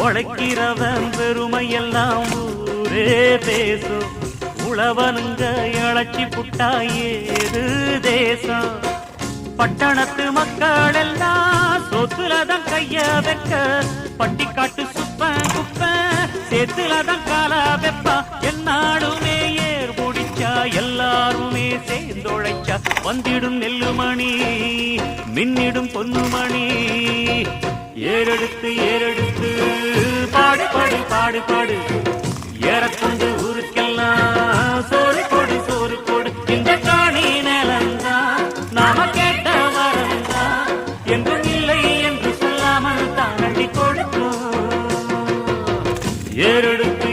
உழைக்கிறவன் பெருமையெல்லாம் ஊரே பேசும் உழவனுங்க இழச்சி புட்டா ஏது தேசம். பட்டணத்து மக்கள் எல்லாம் சொத்துலதான் கைய வைக்க. பட்டிக்காட்டு சுப்ப குப்ப சேத்துலதான் கால வெப்ப. என்னாடுமே ஏர் முடிச்சா எல்லாருமே சேர்ந்தொழைச்சா. வந்திடும் நெல்லுமணி மின்னிடும் பொன்னுமணி. ஏறெடுத்து ஏறெடுத்து. பாடு பாடு பாடு பாடு. ஏறக்கொண்டு ஊருக்கெல்லாம் சோறு கொடு சோறு கொடு. இந்த காணி நிலந்தான் நாம கேட்ட வரந்தா. என்றும் இல்லை என்று சொல்லாமல் தான் அள்ளி கொடுக்கும் ஏறெடுத்து.